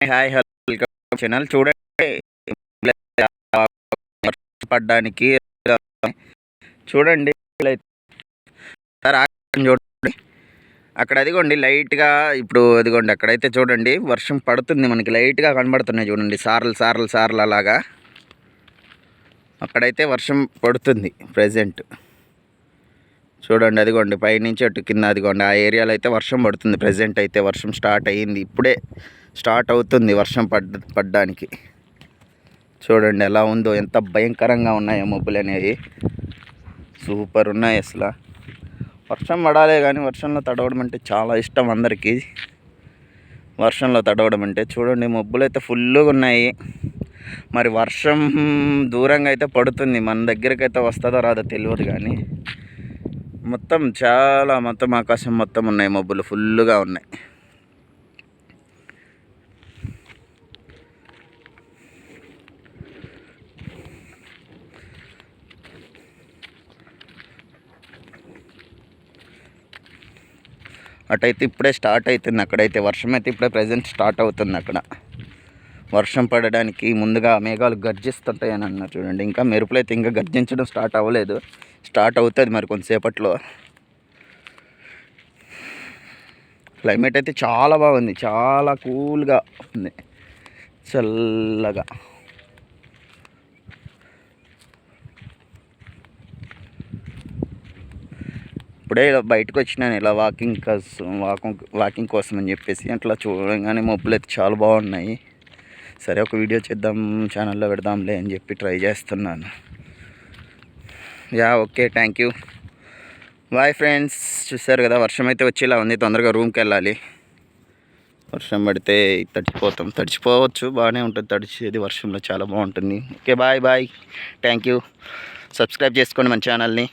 Hi hello welcome channel. చూడండి పడ్డానికి చూడండి సార్ చూడండి. అక్కడ అదిగోండి లైట్గా ఇప్పుడు అదిగోండి అక్కడైతే చూడండి వర్షం పడుతుంది మనకి లైట్గా కనబడుతున్నాయి చూడండి సార్లు సార్లు సార్లు అలాగా. అక్కడైతే వర్షం పడుతుంది ప్రజెంట్. చూడండి అదిగోండి పైనుంచి అటు కింద అదిగోండి ఆ ఏరియాలో అయితే వర్షం పడుతుంది ప్రజెంట్ అయితే వర్షం స్టార్ట్ అయ్యింది ఇప్పుడే. స్టార్ట్ అవుతుంది వర్షం పడ్డ పడ్డానికి. చూడండి ఎలా ఉందో ఎంత భయంకరంగా ఉన్నాయో మబ్బులు అనేవి. సూపర్ ఉన్నాయి అసలు. వర్షం పడాలే కానీ వర్షంలో తడవడం అంటే చాలా ఇష్టం అందరికీ. వర్షంలో తడవడం అంటే చూడండి మబ్బులు అయితే ఫుల్గా ఉన్నాయి. మరి వర్షం దూరంగా అయితే పడుతుంది. మన దగ్గరికి అయితే వస్తుందో రాదో తెలియదు కానీ మొత్తం చాలా మొత్తం ఆకాశం మొత్తం ఉన్నాయి మబ్బులు ఫుల్గా ఉన్నాయి. అటైతే ఇప్పుడే స్టార్ట్ అవుతుంది. అక్కడైతే వర్షం అయితే ఇప్పుడే ప్రజెంట్ స్టార్ట్ అవుతుంది అక్కడ. వర్షం పడడానికి ముందుగా మేఘాలు గర్జిస్తుంటాయని అన్నారు చూడండి. ఇంకా మెరుపులు అయితే ఇంకా గర్జించడం స్టార్ట్ అవ్వలేదు. స్టార్ట్ అవుతుంది మరి కొంతసేపట్లో. క్లైమేట్ అయితే చాలా బాగుంది. చాలా కూల్గా ఉంది. చల్లగా. ఇప్పుడే ఇలా బయటకు వచ్చినాను ఇలా వాకింగ్ కోసం వాకింగ్ వాకింగ్ కోసం అని చెప్పేసి అట్లా చూడగానే మబ్బులు అయితే చాలా బాగున్నాయి. సరే ఒక వీడియో చేద్దాం ఛానల్లో పెడదాంలే అని చెప్పి ట్రై చేస్తున్నాను. Yeah okay thank you bye friends చూసారు కదా వర్షం అయితే వచ్చేలా ఉంది తొందరగా రూమ్కి వెళ్ళాలి. వర్షం పడితే తడిచిపోతాం. తడిచిపోవచ్చు బాగానే ఉంటుంది. తడిచేది వర్షంలో చాలా బాగుంటుంది. Okay bye bye thank you subscribe చేసుకోండి మన ఛానల్ని